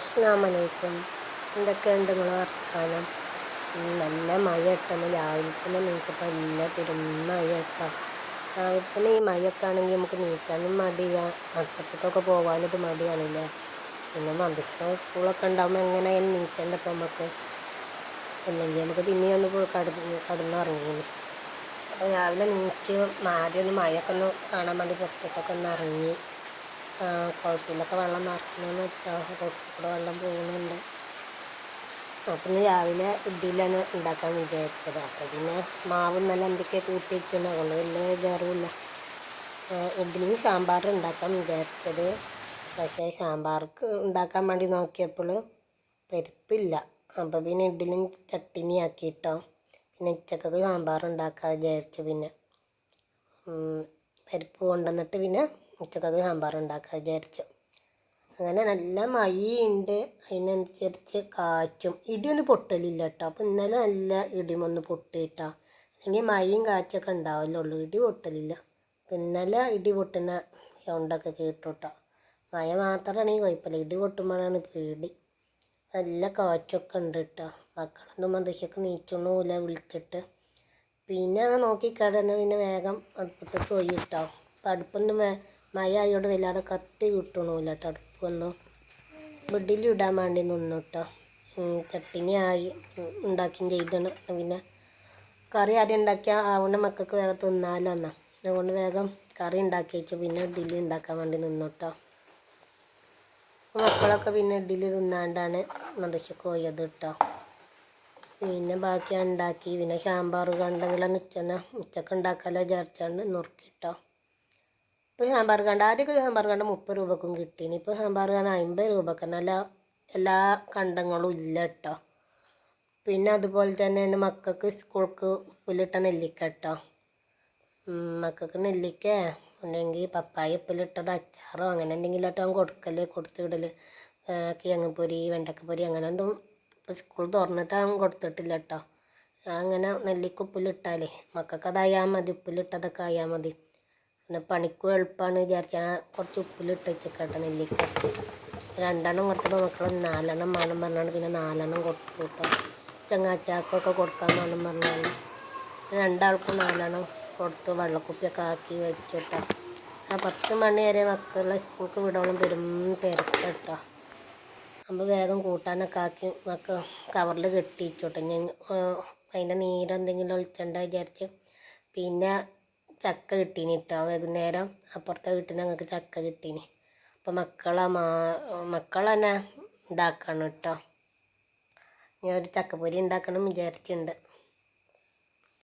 അസ്ലാമലൈക്കും എന്തൊക്കെയുണ്ട് നിങ്ങൾ വർത്താനം? നല്ല മഴ ഇട്ടാണ് രാവിലെ തന്നെ നിങ്ങൾക്ക് നല്ല മഴ ഇട്ടോ രാവിലെ തന്നെ ഈ മഴയൊക്കെ ആണെങ്കിൽ നമുക്ക് നീക്കാനും മടിയാ. മക്കൾക്കൊക്കെ പോകാനും മടിയാണല്ലേ? പിന്നെ മദ്രസ സ്കൂളൊക്കെ ഉണ്ടാകുമ്പോൾ എങ്ങനെയായാലും നീക്കണ്ട ഇപ്പം നമുക്ക്? അല്ലെങ്കിൽ നമുക്ക് പിന്നെയും ഒന്ന് കടന്ന് കടന്നുറങ്ങിയിന് അപ്പോൾ രാവിലെ നീച്ച് മാറി ഒന്ന് മഴയൊക്കെ ഒന്ന് കാണാൻ വേണ്ടി പുറത്തേക്കൊക്കെ ഒന്ന് ഇറങ്ങി. കുളത്തിലൊക്കെ വെള്ളം നിറക്കണമെന്ന് വെച്ചാൽ കൂടെ വെള്ളം പോകുന്നുണ്ട്. അപ്പം രാവിലെ ഇഡ്ഡലിയാണ് ഉണ്ടാക്കാൻ വിചാരിച്ചത്. അപ്പോൾ പിന്നെ മാവ് നല്ല എന്തൊക്കെ കൂട്ടി വെച്ചിട്ടുണ്ട് അതുകൊണ്ട് വലിയ വിചാരമില്ല ഇഡ്ഡലിയും സാമ്പാർ ഉണ്ടാക്കാൻ വിചാരിച്ചത്. പക്ഷേ സാമ്പാർക്ക് ഉണ്ടാക്കാൻ വേണ്ടി നോക്കിയപ്പോൾ പരിപ്പില്ല. അപ്പോൾ പിന്നെ ഇഡ്ഡലിയും ചട്ടിനി ആക്കിയിട്ടോ. പിന്നെ ഉച്ചക്കൊക്കെ സാമ്പാർ ഉണ്ടാക്കാൻ വിചാരിച്ചു പിന്നെ. പരിപ്പ് കൊണ്ടുവന്നിട്ട് പിന്നെ ഉച്ചക്കൊക്കെ സാമ്പാർ ഉണ്ടാക്കാൻ വിചാരിച്ചു. അങ്ങനെ നല്ല മഴയുണ്ട്. അതിനനുസരിച്ച് കാറ്റും. ഇടിയൊന്നും പൊട്ടലില്ല കേട്ടോ അപ്പം ഇന്നലെ നല്ല ഇടിമൊന്ന് പൊട്ടിയിട്ടാ അല്ലെങ്കിൽ മഴയും കാറ്റൊക്കെ ഉണ്ടാവല്ലുള്ളൂ. ഇടി പൊട്ടലില്ല. ഇന്നലെ ഇടി പൊട്ടുന്ന സൗണ്ടൊക്കെ കേട്ടു കേട്ടോ മഴ മാത്രമാണെങ്കിൽ കുഴപ്പമില്ല ഇടി പൊട്ടുമ്പോഴാണ് പേടി. നല്ല കാറ്റൊക്കെ ഉണ്ട് കേട്ടോ മക്കളൊന്നും മന്ദശക്ക് നീച്ചൊന്നുമില്ല വിളിച്ചിട്ട്. പിന്നെ നോക്കി കിടന്ന് പിന്നെ വേഗം അടുപ്പത്തേക്ക് പോയി കേട്ടോ അപ്പം അടുപ്പൊന്നും വേ മഴ ആയതുകൊണ്ട് വല്ലാതെ കത്തി കിട്ടണില്ല കേട്ടോ അടുപ്പൊന്നും. ബെഡിൽ ഇടാൻ വേണ്ടി നിന്നു കേട്ടോ ചട്ടിനി ആയി ഉണ്ടാക്കുകയും ചെയ്താണ്. പിന്നെ കറി ആദ്യം ഉണ്ടാക്കിയാൽ അതുകൊണ്ട് മക്കൾക്ക് വേഗം തിന്നാലോ എന്നാ അതുകൊണ്ട് വേഗം കറി ഉണ്ടാക്കി വെച്ചു പിന്നെ ഇഡ്ഡലി ഉണ്ടാക്കാൻ വേണ്ടി നിന്നു കേട്ടോ മക്കളൊക്കെ പിന്നെ ഇഡ്ഡലി തിന്നാണ്ടാണ് മദശക്ക് പോയത് കേട്ടോ പിന്നെ ബാക്കി ഉണ്ടാക്കി. പിന്നെ സാമ്പാർ കണ്ടെങ്കിലും ഉച്ചന ഉച്ചയ്ക്ക് ഉണ്ടാക്കാമല്ലോ വിചാരിച്ചാണ്ട് നുറുക്കിട്ടോ ഇപ്പോൾ സാമ്പാർ കണ്ട ആദ്യമൊക്കെ സാമ്പാർ കണ്ട മുപ്പത് രൂപക്കും കിട്ടീനി. ഇപ്പോൾ സാമ്പാർ കണ്ട അമ്പത് രൂപക്ക് നല്ല എല്ലാ കണ്ടങ്ങളും ഇല്ല കേട്ടോ പിന്നെ അതുപോലെ തന്നെ എന്റെ മക്കൾക്ക് സ്കൂൾക്ക് ഉപ്പിലിട്ട നെല്ലിക്ക കേട്ടോ മക്കൾക്ക് നെല്ലിക്ക അല്ലെങ്കിൽ പപ്പായ ഉപ്പിലിട്ടത് അച്ചാറോ അങ്ങനെ എന്തെങ്കിലും ആട്ടോ കൊടുക്കൽ കൊടുത്ത് വിടൽ കിഴങ്ങ് വെണ്ടക്കപ്പൊരി അങ്ങനെ എന്തും ഇപ്പോൾ സ്കൂൾ തുറന്നിട്ട് അവൻ കൊടുത്തിട്ടില്ല കേട്ടോ അങ്ങനെ നെല്ലിക്ക ഉപ്പിലിട്ടാലേ മക്കൾക്ക് അതായാൽ മതി ഉപ്പിലിട്ടതൊക്കെ ആയാൽ മതി. പിന്നെ പണിക്കും എളുപ്പമാണ് വിചാരിച്ചാൽ കുറച്ച് ഉപ്പിലിട്ട് വെച്ചേക്കട്ടെ നെല്ലിക്ക. രണ്ടെണ്ണം കൊടുത്തപ്പോൾ മക്കൾ നാലെണ്ണം വേണം പറഞ്ഞാണ് പിന്നെ നാലെണ്ണം കൊടുത്തു കേട്ടോ. ചങ്ങാച്ചാക്കൊക്കെ കൊടുക്കാൻ വേണം പറഞ്ഞാൽ രണ്ടാൾക്കും നാലെണ്ണം കൊടുത്ത് വെള്ളക്കുപ്പിയൊക്കെ ആക്കി വെച്ചു കേട്ടോ. ആ പത്ത് മണി വരെ മക്കളെ സ്കൂൾക്ക് വിടോളം പെരും തിരക്ക് കേട്ടോ അപ്പോൾ വേഗം കൂട്ടാനൊക്കെ ആക്കി മക്ക കവറിൽ കെട്ടിയിച്ചോട്ടെ ഞാൻ അതിന്റെ നീരെന്തെങ്കിലും ഒളിച്ചണ്ട വിചാരിച്ച്. പിന്നെ ചക്ക കിട്ടീനി കേട്ടോ വൈകുന്നേരം. അപ്പുറത്തെ വീട്ടിൽ നിന്ന് ഞങ്ങൾക്ക് ചക്ക കിട്ടീനി. അപ്പോൾ മക്കളെ മാ മക്കളെന്നെ ഇതാക്കണം കേട്ടോ ഞാൻ ഒരു ചക്കപ്പൊരി ഉണ്ടാക്കണം വിചാരിച്ചിട്ടുണ്ട്.